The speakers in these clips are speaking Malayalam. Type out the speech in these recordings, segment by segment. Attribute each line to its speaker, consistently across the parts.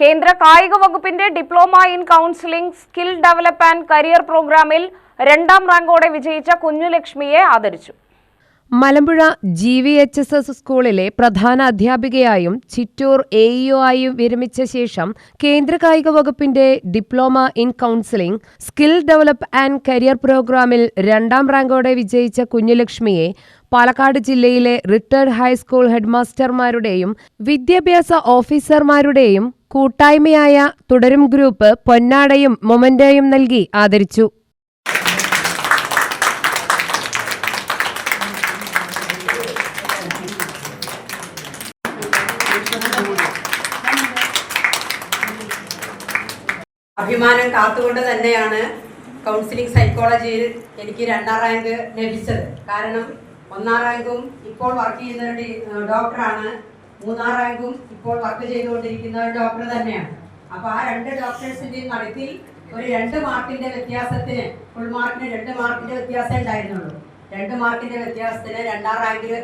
Speaker 1: കേന്ദ്ര കായിക വകുപ്പിന്റെ diploma in counselling skill develop and career പ്രോഗ്രാമിൽ രണ്ടാം റാങ്കോടെ വിജയിച്ച കുഞ്ഞുലക്ഷ്മിയെ ആദരിച്ചു.
Speaker 2: Malampuzha G V H S S സ്കൂളിലെ പ്രധാന അധ്യാപികയായും ചിറ്റൂർ എ ഇഒ ആയും വിരമിച്ച ശേഷം കേന്ദ്ര കായിക വകുപ്പിന്റെ diploma in counselling skill develop and career പ്രോഗ്രാമിൽ രണ്ടാം റാങ്കോടെ വിജയിച്ച കുഞ്ഞുലക്ഷ്മിയെ പാലക്കാട് ജില്ലയിലെ റിട്ടയർഡ് ഹൈസ്കൂൾ ഹെഡ്മാസ്റ്റർമാരുടെയും വിദ്യാഭ്യാസ ഓഫീസർമാരുടെയും കൂട്ടായ്മയായ തുടരും ഗ്രൂപ്പ് പൊന്നാടയും മൊമന്റോയും നൽകി ആദരിച്ചു.
Speaker 3: അഭിമാനം കാത്തുകൊണ്ട് തന്നെയാണ് കൗൺസിലിംഗ് സൈക്കോളജിയിൽ എനിക്ക് രണ്ടാം റാങ്ക് ലഭിച്ചത്. കാരണം ഒന്നാം റാങ്കും ഇപ്പോൾ വർക്ക് ചെയ്യുന്ന ഒരു ഡോക്ടറാണ് മൂന്നാം റാങ്കും ഇപ്പോൾ വർക്ക് ചെയ്തുകൊണ്ടിരിക്കുന്ന ഒരു ഡോക്ടർ തന്നെയാണ്. അപ്പൊ ആ രണ്ട് ഡോക്ടേഴ്സിന്റെയും നടത്തിൽ ഒരു രണ്ട് മാർക്കിന്റെ വ്യത്യാസത്തിന് ഫുൾ മാർക്കിന് രണ്ട് മാർക്കിന്റെ വ്യത്യാസം ഉണ്ടായിരുന്നുള്ളൂ. രണ്ട് മാർക്കിന്റെ വ്യത്യാസത്തിന് രണ്ടാം റാങ്കിൽ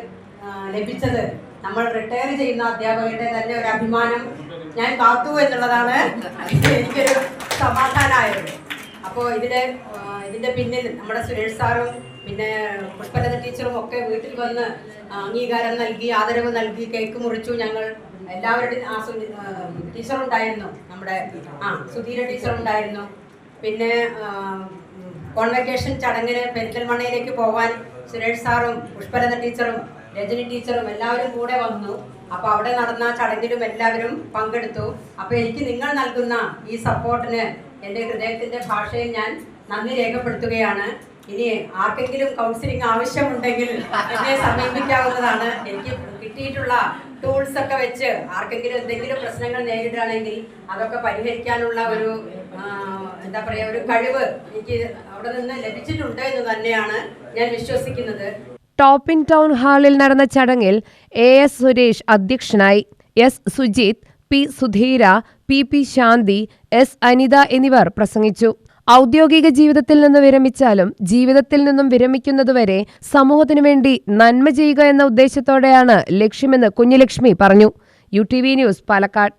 Speaker 3: ലഭിച്ചത് നമ്മൾ റിട്ടയർ ചെയ്യുന്ന അധ്യാപകരുടെ തന്നെ ഒരു അഭിമാനം ഞാൻ കാത്തു എന്നുള്ളതാണ്. എനിക്കൊരു സമാധാനമായത് അപ്പോൾ ഇതിന്റെ ഇതിന്റെ പിന്നിൽ നമ്മുടെ സുരേഷ് സാറും പിന്നെ പുഷ്പലത ടീച്ചറും ഒക്കെ വീട്ടിൽ വന്ന് അംഗീകാരം നൽകി ആദരവ് നൽകി കേക്ക് മുറിച്ചു. ഞങ്ങൾ എല്ലാവരുടെയും ആ സു- ടീച്ചറുണ്ടായിരുന്നു നമ്മുടെ ആ സുധീര ടീച്ചറുണ്ടായിരുന്നു. പിന്നെ കോൺവെക്കേഷൻ ചടങ്ങിന് പെരിന്തൽമണ്ണയിലേക്ക് പോകാൻ സുരേഷ് സാറും പുഷ്പലത ടീച്ചറും രജനി ടീച്ചറും എല്ലാവരും കൂടെ വന്നു. അപ്പൊ അവിടെ നടന്ന ചടങ്ങിലും എല്ലാവരും പങ്കെടുത്തു. അപ്പൊ എനിക്ക് നിങ്ങൾ നൽകുന്ന ഈ സപ്പോർട്ടിന് എന്റെ ഹൃദയത്തിന്റെ ഭാഷയിൽ ഞാൻ നന്ദി രേഖപ്പെടുത്തുകയാണ്. ഇനി ആർക്കെങ്കിലും കൗൺസിലിംഗ് ആവശ്യമുണ്ടെങ്കിൽ എന്നെ സമീപിക്കാവുന്നതാണ്. എനിക്ക് കിട്ടിയിട്ടുള്ള ടൂൾസ് ഒക്കെ വെച്ച് ആർക്കെങ്കിലും എന്തെങ്കിലും പ്രശ്നങ്ങൾ നേരിടുകയാണെങ്കിൽ അതൊക്കെ പരിഹരിക്കാനുള്ള ഒരു എന്താ പറയാ ഒരു കഴിവ് എനിക്ക് അവിടെ നിന്ന് ലഭിച്ചിട്ടുണ്ട് എന്ന് തന്നെയാണ് ഞാൻ വിശ്വസിക്കുന്നത്.
Speaker 2: ടോപ്പിൻ ടൗൺ ഹാളിൽ നടന്ന ചടങ്ങിൽ എ എസ് സുരേഷ് അധ്യക്ഷനായി. S Sujith P Sudheera P P Shanthi S Anitha എന്നിവർ പ്രസംഗിച്ചു. ഔദ്യോഗിക ജീവിതത്തിൽ നിന്ന് വിരമിച്ചാലും ജീവിതത്തിൽ നിന്നും വിരമിക്കുന്നതുവരെ സമൂഹത്തിനു വേണ്ടി നന്മ ചെയ്യുക എന്ന ഉദ്ദേശത്തോടെയാണ് ലക്ഷ്യമെന്ന് കുഞ്ഞുലക്ഷ്മി പറഞ്ഞു. U T V news Palakkad.